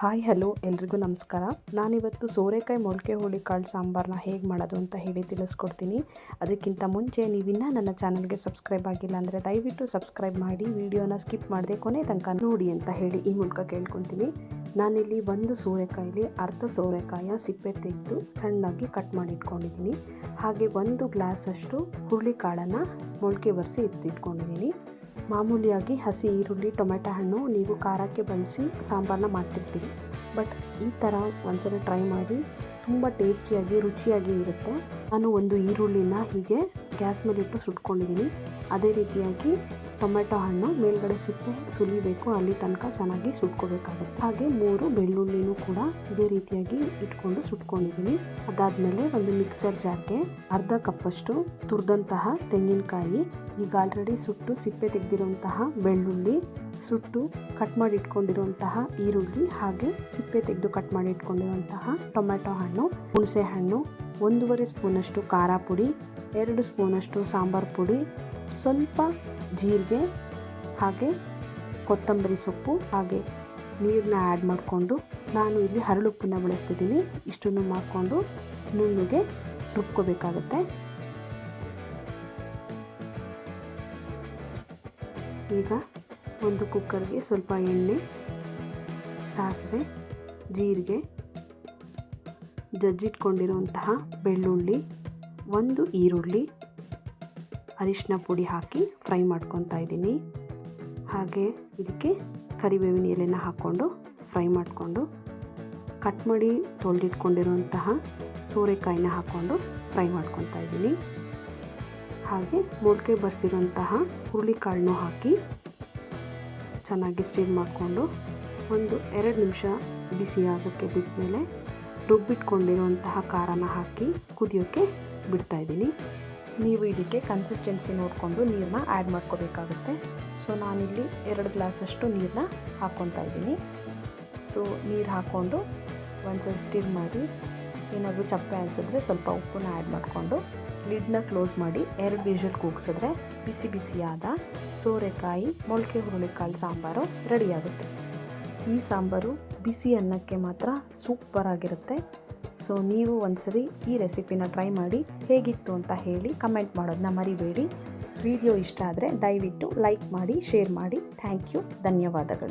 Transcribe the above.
Hi, hello, ಎಲ್ರಿಗೂ ನಮಸ್ಕಾರ. ನಾನಿವತ್ತು ಸೋರೆಕಾಯಿ ಮೊಳಕೆ ಹುಳಿ ಕಾಳು ಸಾಂಬಾರನ್ನ ಹೇಗೆ ಮಾಡೋದು ಅಂತ ಹೇಳಿ ತಿಳಿಸ್ಕೊಡ್ತೀನಿ. ಅದಕ್ಕಿಂತ ಮುಂಚೆ ನೀವಿನ್ನೂ ನನ್ನ ಚಾನಲ್ಗೆ ಸಬ್ಸ್ಕ್ರೈಬ್ ಆಗಿಲ್ಲ ಅಂದರೆ ದಯವಿಟ್ಟು ಸಬ್ಸ್ಕ್ರೈಬ್ ಮಾಡಿ, ವಿಡಿಯೋನ ಸ್ಕಿಪ್ ಮಾಡದೆ ಕೊನೆ ತನಕ ನೋಡಿ ಅಂತ ಹೇಳಿ ಈ ಮೂಲಕ ಕೇಳ್ಕೊತೀನಿ ನಾನಿಲ್ಲಿ ಒಂದು ಸೋರೆಕಾಯಲ್ಲಿ ಅರ್ಧ ಸೋರೆಕಾಯ ಸಿಪ್ಪೆ ತೆಗೆದು ಸಣ್ಣಾಗಿ ಕಟ್ ಮಾಡಿ ಇಟ್ಕೊಂಡಿದ್ದೀನಿ. ಹಾಗೆ ಒಂದು ಗ್ಲಾಸಷ್ಟು ಹುರುಳಿಕಾಳನ್ನು ಮೊಳಕೆ ಬರೆಸಿ ಎತ್ತಿಟ್ಕೊಂಡಿದ್ದೀನಿ ಮಾಮೂಲಿಯಾಗಿ ಹಸಿ ಈರುಳ್ಳಿ, ಟೊಮೆಟೊ ಹಣ್ಣು ನೀವು ಖಾರಕ್ಕೆ ಬಳಸಿ ಸಾಂಬಾರನ್ನ ಮಾಡ್ತಿರ್ತೀವಿ ಬಟ್ ಈ ಥರ ಒಂದ್ಸಲ ಟ್ರೈ ಮಾಡಿ, ತುಂಬ ಟೇಸ್ಟಿಯಾಗಿ, ರುಚಿಯಾಗಿ ಇರುತ್ತೆ. ನಾನು ಒಂದು ಈರುಳ್ಳಿನ ಹೀಗೆ ಗ್ಯಾಸ್ ಮೇಲಿಟ್ಟು ಸುಟ್ಕೊಂಡಿದ್ದೀನಿ. ಅದೇ ರೀತಿಯಾಗಿ ಟೊಮೆಟೊ ಹಣ್ಣು ಮೇಲ್ಗಡೆ ಸಿಪ್ಪೆ ಸುಲಿಬೇಕು, ಅಲ್ಲಿ ತನಕ ಚೆನ್ನಾಗಿ ಸುಟ್ಕೋಬೇಕಾಗುತ್ತೆ. ಹಾಗೆ ಮೂರು ಬೆಳ್ಳುಳ್ಳಿನೂ ಇದೇ ರೀತಿಯಾಗಿ ಇಟ್ಕೊಂಡು ಸುಟ್ಕೊಂಡಿದ್ದೀನಿ. ಅದಾದಮೇಲೆ ಒಂದು ಮಿಕ್ಸರ್ ಜಾರ್ಗೆ ಅರ್ಧ ಕಪ್ಪಷ್ಟು ತುರಿದಂತಹ ತೆಂಗಿನಕಾಯಿ, ಈಗ ಆಲ್ರೆಡಿ ಸುಟ್ಟು ಸಿಪ್ಪೆ ತೆಗೆದಿರುವಂತಹ ಬೆಳ್ಳುಳ್ಳಿ, ಸುಟ್ಟು ಕಟ್ ಮಾಡಿ ಇಟ್ಕೊಂಡಿರುವಂತಹ ಈರುಳ್ಳಿ ಹಾಗೆ ಸಿಪ್ಪೆ ತೆಗೆದು ಕಟ್ ಮಾಡಿ ಇಟ್ಕೊಂಡಿರುವಂತಹ ಟೊಮೆಟೊ ಹಣ್ಣು, ಹುಣಸೆ ಹಣ್ಣು, ಒಂದೂವರೆ ಸ್ಪೂನಷ್ಟು ಖಾರ ಪುಡಿ, ಎರಡು ಸ್ಪೂನಷ್ಟು ಸಾಂಬಾರು ಪುಡಿ, ಸ್ವಲ್ಪ ಜೀರಿಗೆ ಹಾಗೆ ಕೊತ್ತಂಬರಿ ಸೊಪ್ಪು ಹಾಗೆ ನೀರನ್ನ ಆ್ಯಡ್ ಮಾಡಿಕೊಂಡು ನಾನು ಇಲ್ಲಿ ಹರಳುಪ್ಪನ್ನ ಬಳಸ್ತಿದ್ದೀನಿ. ಇಷ್ಟನ್ನು ಮಾಡಿಕೊಂಡು ನುಣ್ಣಗೆ ರುಬ್ಕೋಬೇಕಾಗತ್ತೆ. ಈಗ ಒಂದು ಕುಕ್ಕರ್ಗೆ ಸ್ವಲ್ಪ ಎಣ್ಣೆ, ಸಾಸಿವೆ, ಜೀರಿಗೆ, ಜಜ್ಜಿಟ್ಕೊಂಡಿರುವಂತಹ ಬೆಳ್ಳುಳ್ಳಿ, ಒಂದು ಈರುಳ್ಳಿ, ಅರಿಶಿನ ಪುಡಿ ಹಾಕಿ ಫ್ರೈ ಮಾಡ್ಕೊತಾ ಇದ್ದೀನಿ. ಹಾಗೆ ಇದಕ್ಕೆ ಕರಿಬೇವಿನ ಎಲೆನ ಹಾಕ್ಕೊಂಡು ಫ್ರೈ ಮಾಡಿಕೊಂಡು ಕಟ್ ಮಾಡಿ ತೊಳೆದಿಟ್ಕೊಂಡಿರುವಂತಹ ಸೋರೆಕಾಯಿನ ಹಾಕ್ಕೊಂಡು ಫ್ರೈ ಮಾಡ್ಕೊತಾ ಇದ್ದೀನಿ. ಹಾಗೆ ಮೊಳಕೆ ಬರ್ಸಿರೋಂತಹ ಹುರುಳಿಕಾಳನ್ನು ಹಾಕಿ ಚೆನ್ನಾಗಿ ಸ್ಟೀಮ್ ಮಾಡಿಕೊಂಡು ಒಂದು ಎರಡು ನಿಮಿಷ ಬಿಸಿ ಆಗೋಕ್ಕೆ ಬಿಟ್ಟಮೇಲೆ ರುಬ್ಬಿಟ್ಕೊಂಡಿರುವಂತಹ ಖಾರನ ಹಾಕಿ ಕುದಿಯೋಕ್ಕೆ ಬಿಡ್ತಾಯಿದ್ದೀನಿ ನೀವು ಇದಕ್ಕೆ ಕನ್ಸಿಸ್ಟೆನ್ಸಿ ನೋಡಿಕೊಂಡು ನೀರನ್ನ ಆ್ಯಡ್ ಮಾಡ್ಕೋಬೇಕಾಗುತ್ತೆ. ಸೊ ನಾನಿಲ್ಲಿ ಎರಡು ಗ್ಲಾಸಷ್ಟು ನೀರನ್ನ ಹಾಕ್ಕೊತಾ ಇದ್ದೀನಿ. ಸೊ ನೀರು ಹಾಕ್ಕೊಂಡು ಒಂದ್ಸಲ ಸ್ಟಿರ್ ಮಾಡಿ, ಏನಾದರೂ ಚಪ್ಪೆ ಅನಿಸಿದ್ರೆ ಸ್ವಲ್ಪ ಉಪ್ಪನ್ನ ಆ್ಯಡ್ ಮಾಡಿಕೊಂಡು ಲಿಡ್ನ ಕ್ಲೋಸ್ ಮಾಡಿ ಎರಡು ವಿಷಲ್ ಕೂಗಿಸಿದ್ರೆ ಬಿಸಿ ಬಿಸಿಯಾದ ಸೋರೆಕಾಯಿ, ಮೊಳಕೆ ಹುರುಳಿಕಾಳು ಸಾಂಬಾರು ರೆಡಿಯಾಗುತ್ತೆ ಈ ಸಾಂಬಾರು ಬಿಸಿ ಅನ್ನಕ್ಕೆ ಮಾತ್ರ ಸೂಪರ್ ಆಗಿರುತ್ತೆ. ಸೊ ನೀವು ಒಂದ್ಸರಿ ಈ ರೆಸಿಪಿನ ಟ್ರೈ ಮಾಡಿ ಹೇಗಿತ್ತು ಅಂತ ಹೇಳಿ ಕಮೆಂಟ್ ಮಾಡೋದನ್ನ ಮರಿಬೇಡಿ. ವಿಡಿಯೋ ಇಷ್ಟ ಆದರೆ ದಯವಿಟ್ಟು ಲೈಕ್ ಮಾಡಿ ಶೇರ್ ಮಾಡಿ. ಥ್ಯಾಂಕ್ ಯು ಧನ್ಯವಾದಗಳು.